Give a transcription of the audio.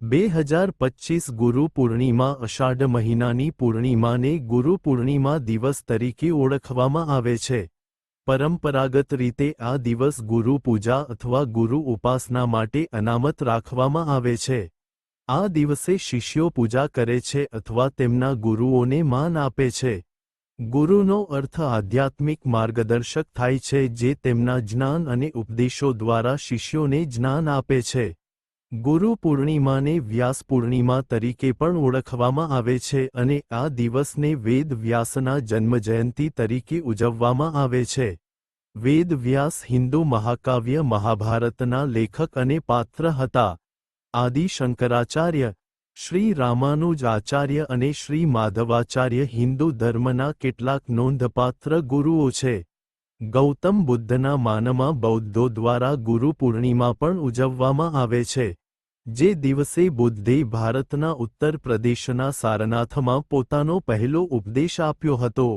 બે હજાર પચીસ ગુરુ પૂર્ણિમા અષાઢ મહિનાની પૂર્ણિમાને ગુરુ પૂર્ણિમા દિવસ તરીકે ઓળખવામાં આવે છે. પરંપરાગત રીતે આ દિવસ ગુરુ પૂજા અથવા ગુરુ ઉપાસના માટે અનામત રાખવામાં આવે છે. આ દિવસે શિષ્યો પૂજા કરે છે અથવા તેમના ગુરુઓને માન આપે છે. ગુરુનો અર્થ આધ્યાત્મિક માર્ગદર્શક થાય છે જે તેમના જ્ઞાન અને ઉપદેશો દ્વારા શિષ્યોને જ્ઞાન આપે છે. ગુરુ પૂર્ણિમાને વ્યાસ પૂર્ણિમા તરીકે પણ ઓળખવામાં આવે છે અને આ દિવસને વેદ વ્યાસના જન્મજયંતિ તરીકે ઉજવવામાં આવે છે. વેદ વ્યાસ હિન્દુ મહાકાવ્ય મહાભારતના લેખક અને પાત્ર હતા. આદિ શંકરાચાર્ય, શ્રી રામાનુજ આચાર્ય અને શ્રી માધવાચાર્ય હિન્દુ ધર્મના કેટલાક નોંધપાત્ર ગુરુઓ છે. ગૌતમ બુદ્ધના માનમાં બૌદ્ધો દ્વારા ગુરુ પૂર્ણિમા પણ ઉજવવામાં આવે છે, જે દિવસે બુદ્ધે ભારતના ઉત્તર પ્રદેશના સારનાથમાં પોતાનો પહેલો ઉપદેશ આપ્યો હતો.